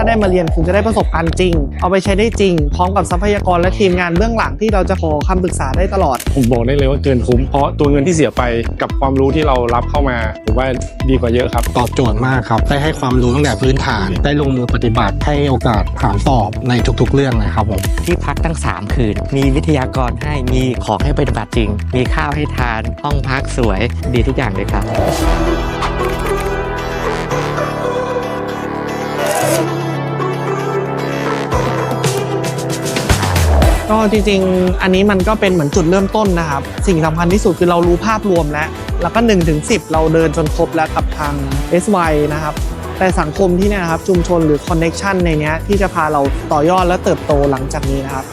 ถ้าได้มาเรียนคุณจะได้ประสบการณ์จริง เอาไปใช้ได้จริง พร้อมกับทรัพยากรและทีมงานเบื้องหลังที่เราจะขอคำปรึกษาได้ตลอด ผมบอกได้เลยว่าเกินคุ้มเพราะตัวเงินที่เสียไปกับความรู้ที่เรารับเข้ามาผมว่าดีกว่าเยอะครับ ตอบโจทย์มากครับ ได้ให้ความรู้ตั้งแต่พื้นฐาน ได้ลงมือปฏิบัติให้โอกาสถามตอบในทุกๆ เรื่องเลยครับผมที่พักตั้ง 3 คืน มีวิทยากรให้มีของให้ปฏิบัติจริง มีข้าวให้ทาน ห้องพักสวยดีทุกอย่างเลยครับ ก็จริงๆ อันนี้มันก็เป็นเหมือนจุดเริ่มต้นนะครับ สิ่งสำคัญที่สุดคือเรารู้ภาพรวมแล้ว แล้วก็1ถึง10เราเดินจนครบแล้วกับทาง SY นะครับ แต่สังคมที่เนี่ยนะครับชุมชนหรือคอนเน็ชันในเนี้ยที่จะพาเราต่อยอดและเติบโตหลังจากนี้นะครับ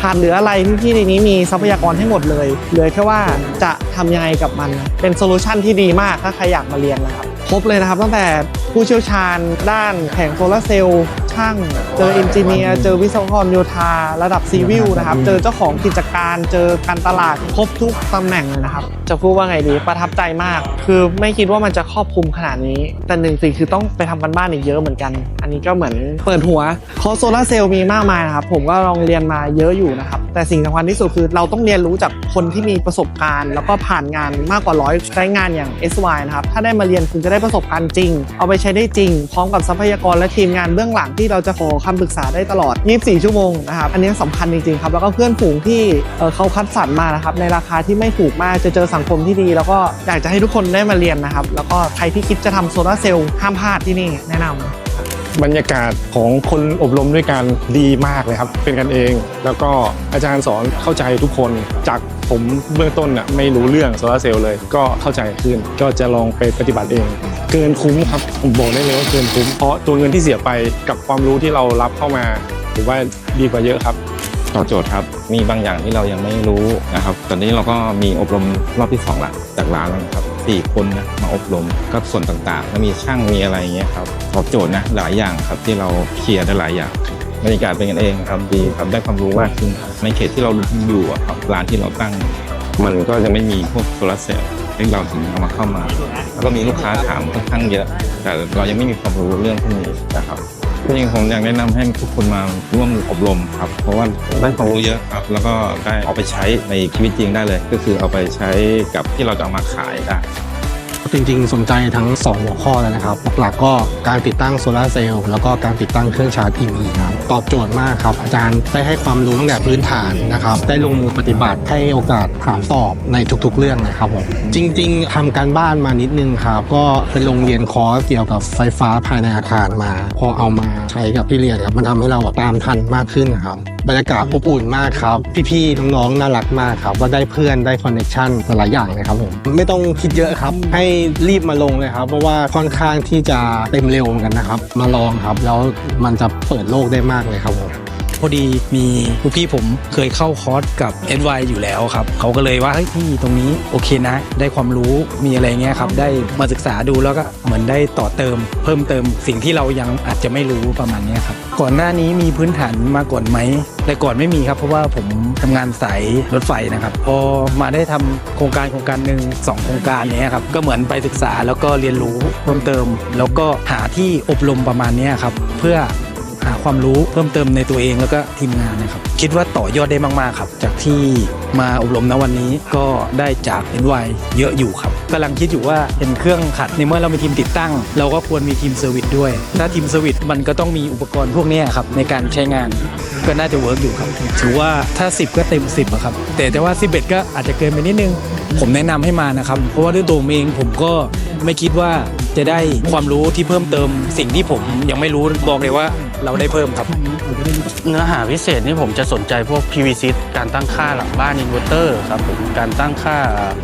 ขาดเหลืออะไรพี่ๆในนี้มีทรัพยากรให้หมดเลยเหลือแค่ว่าจะทำยังไงกับมัน เป็นโซลูชันที่ดีมากถ้าใครอยากมาเรียนนะครับ ครบเลยนะครับตั้งแต่ผู้เชี่ยวชาญด้านแผงโซลาร์เซลล์ ช่างเจอเอนจิเนียร์เจอวิศวกรโยธาระดับซีวิลนะครับ เจอเจ้าของกิจการเจอการตลาดครบทุกตำแหน่งเลยนะครับ จะพูดว่าไงดีประทับใจมาก คือไม่คิดว่ามันจะครอบคลุมขนาดนี้ แต่หนึ่งสิ่งคือต้องไปทำกันบ้านอีกเยอะเหมือนกัน อันนี้ก็เหมือนเปิดหัวคอร์สโซลาร์เซลล์มีมากมายนะครับผมก็ลองเรียนมาเยอะอยู่นะครับแต่สิ่งสำคัญที่สุดคือเราต้องเรียนรู้จากคนที่มีประสบการณ์ แล้วก็ผ่านงานมากกว่าร้อยใช้งานอย่าง SY นะครับถ้าได้มาเรียนคุณจะได้ประสบการณ์จริง เอาไปใช้ได้จริงพร้อมกับทรัพยากรและทีมงานเบื้องหลังที่ที่เราจะขอคำปรึกษาได้ตลอด 24 ชั่วโมงนะครับ อันนี้สำคัญจริงๆครับ แล้วก็เพื่อนฝูงที่เขาคัดสรรมานะครับ ในราคาที่ไม่ถูกมาก จะเจอสังคมที่ดี แล้วก็อยากจะให้ทุกคนได้มาเรียนนะครับ แล้วก็ใครที่คิดจะทำโซลาเซลล์ห้ามพลาดที่นี่แนะนำบรรยากาศของคนอบรมด้วยกันดีมากเลยครับ เป็นกันเอง แล้วก็อาจารย์สอนเข้าใจทุกคน จากผมเบื้องต้นน่ะไม่รู้เรื่องโซลาเซลล์เลย ก็เข้าใจขึ้น ก็จะลองไปปฏิบัติเอง เกินคุ้มครับผมบอกได้เลยว่าเกินคุ้มเพราะตัวเงินที่เสียไปกับความรู้ที่เรารับเข้ามาผมว่าดีกว่าเยอะครับตอบโจทย์ครับมีบางอย่างที่เรายังไม่รู้นะครับ ตอนนี้เราก็มีอบรมรอบที่สองละจากร้านแล้วนะครับสี่คนนะมาอบรมก็ส่วนต่างๆแล้วมีช่างมีอะไรอย่างเงี้ยครับตอบโจทย์นะหลายอย่างครับที่เราเคลียร์ได้หลายอย่างบรรยากาศเป็นกันเองครับดีครับได้ความรู้มากขึ้นในเขตที่เราอยู่ครับร้านที่เราตั้ง มันก็จะไม่มีพวกโซลาร์เซลล์ ที่เราถึงเอามาเข้ามา แล้วก็มีลูกค้าถามค่อนข้างเยอะ แต่เรายังไม่มีความรู้เรื่องพวกนี้นะครับก็ยังผมอยากแนะนำให้ทุกคนมาร่วมอบรมครับ เพราะว่าได้ความรู้เยอะครับ แล้วก็ได้เอาไปใช้ในชีวิตจริงได้เลย ก็คือเอาไปใช้กับที่เราจะเอามาขายได้ จริงๆ สนใจทั้ง 2 หัวข้อเลยนะครับ หลักๆก็การติดตั้งโซลาร์เซลล์แล้วก็การติดตั้งเครื่องชาร์จ EV ครับตอบโจทย์มากครับ อาจารย์ได้ให้ความรู้ตั้งแต่พื้นฐานนะครับ ได้ลงมือปฏิบัติให้โอกาสถามตอบในทุกๆ เรื่องเลยครับผมจริง ๆทำการบ้านมานิดนึงครับ ก็ไปลงเรียนคอร์สเกี่ยวกับไฟฟ้าภายในอาคารมา พอเอามาใช้กับที่เรียนครับมันทำให้เราตามทันมากขึ้นครับ บรรยากาศอบอุ่นมากครับ พี่ๆน้องๆน่ารักมากครับว่าได้เพื่อนได้คอนเนคชั่นหลายอย่างเลยครับผมไม่ต้องคิดเยอะครับ ให้รีบมาลงเลยครับเพราะว่าค่อนข้างที่จะเต็มเร็วเหมือนกันนะครับ มาลองครับ แล้วมันจะเปิดโลกได้มากเลยครับผม อดีมีลูกพี่ผมเคยเข้าคอร์สกับ NY อยู่แล้วครับเขาก็เลยว่าเฮ้ยพี่ตรงนี้โอเคนะ ได้ความรู้มีอะไรเงี้ยครับได้มาศึกษาดูแล้วก็เหมือนได้ต่อเติม เพิ่มเติมสิ่งที่เรายังอาจจะไม่รู้ประมาณนี้ครับก่อนหน้านี้มีพื้นฐานมาก่อนไหมแต่ก่อนไม่มีครับ เพราะว่าผมทำงานสายรถไฟนะครับพอมาได้ทำโครงการโครงการหนึ่งสองโครงการนี้ครับก็เหมือนไปศึกษาแล้วก็เรียนรู้เพิ่มเติม แล้วก็หาที่อบรมประมาณนี้ครับเพื่อ หาความรู้เพิ่มเติมในตัวเองแล้วก็ทีมงานนะครับ คิดว่าต่อยอดได้มาก ๆ ครับ จากที่มาอบรมณวันนี้ก็ได้จาก NY เยอะอยู่ครับกำลังคิดอยู่ว่าเป็นเครื่องขัดในเมื่อเรามีทีมติดตั้ง เราก็ควรมีทีมเซอร์วิสด้วย ถ้าทีมเซอร์วิสมันก็ต้องมีอุปกรณ์พวกนี้ครับในการใช้งานก็น่าจะเวิร์กอยู่ครับถือว่าถ้า 10 ก็เต็ม 10อะครับแต่แต่ว่า 11 ก็อาจจะเกินไปนิดนึง ผมแนะนำให้มานะครับ เพราะว่าด้วยตัวผมเองผมก็ไม่คิดว่าจะได้ความรู้ที่เพิ่มเติมสิ่งที่ผมยังไม่รู้บอกเลยว่าเราได้เพิ่มครับ เนื้อหาพิเศษนี่ผมจะสนใจพวก PVC การตั้งค่าหลังบ้านอินเวอร์เตอร์ครับผมการตั้งค่า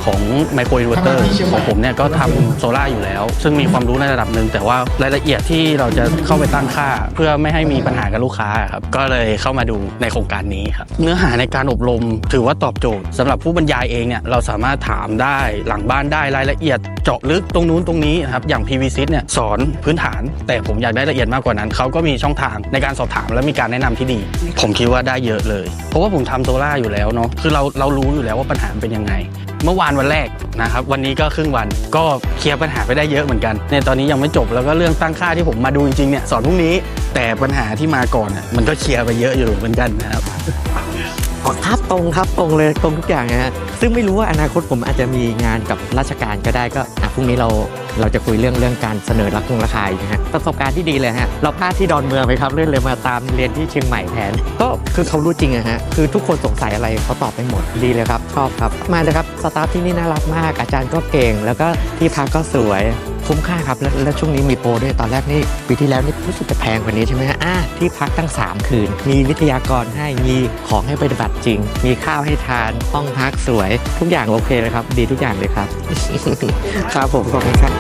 ของไมโครอินเวอร์เตอร์ของผมเนี่ยก็ทำโซล่าอยู่แล้ว ซึ่งมีความรู้ในระดับหนึ่ง แต่ว่ารายละเอียดที่เราจะเข้าไปตั้งค่า เพื่อไม่ให้มีปัญหากับลูกค้าครับก็เลยเข้ามาดูในโครงการนี้ครับเนื้อหาในการอบรมถือว่าตอบโจทย์สำหรับผู้บรรยายเองเนี่ยเราสามารถถามได้หลังบ้านได้รายละเอียดเจาะลึกตรงนู้นตรงนี้นะครับอย่าง PVC เนี่ยสอนพื้นฐาน แต่ผมอยากได้ละเอียดมากกว่านั้นเขาก็มีช่องทางในการสอบถามและมีการแนะนำที่ดี ผมคิดว่าได้เยอะเลย เพราะว่าผมทำโซล่าอยู่แล้วเนาะคือเราเรารู้อยู่แล้วว่าปัญหาเป็นยังไง เมื่อวานวันแรกนะครับวันนี้ก็ครึ่งวันก็เคลียร์ปัญหาไปได้เยอะเหมือนกันในตอนนี้ยังไม่จบแล้วก็เรื่องตั้งค่าที่ผมมาดูจริงๆเนี่ยสอนพรุ่งนี้ แต่ปัญหาที่มาก่อนน่ะมันก็เคลียร์ไปเยอะอยู่เหมือนกันนะครับ ครับตรงครับตรงเลยตรงทุกอย่างนะฮะซึ่งไม่รู้ว่าอนาคตผมอาจจะมีงานกับราชการก็ได้ก็อะพรุ่งนี้เราเราจะคุยเรื่องเรื่องการเสนอราคงราคาอีกนะฮะประสบการณ์ที่ดีเลยฮะเราพลาดที่ดอนเมืองไปครับเรื่องเลยมาตามเรียนที่เชียงใหม่แทนก็คือเขารู้จริงอะฮะคือทุกคนสงสัยอะไรเขาตอบไปหมดดีเลยครับชอบครับมาเลยครับสตาฟที่นี่น่ารักมาก อาจารย์ก็เก่ง แล้วก็ที่พักก็สวย คุ้มค่าครับ แล้วและช่วงนี้มีโปรด้วยตอนแรกนี่ปีที่แล้วนี่รู้สึกจะแพงกว่านี้ใช่ไหมฮะอะที่พักตั้ง 3 คืน มีวิทยากรให้มีของให้ปฏิบัติจริง มีข้าวให้ทานห้องพักสวย ทุกอย่างโอเคเลยครับ ดีทุกอย่างเลยครับ ครับผมขอบคุณครับ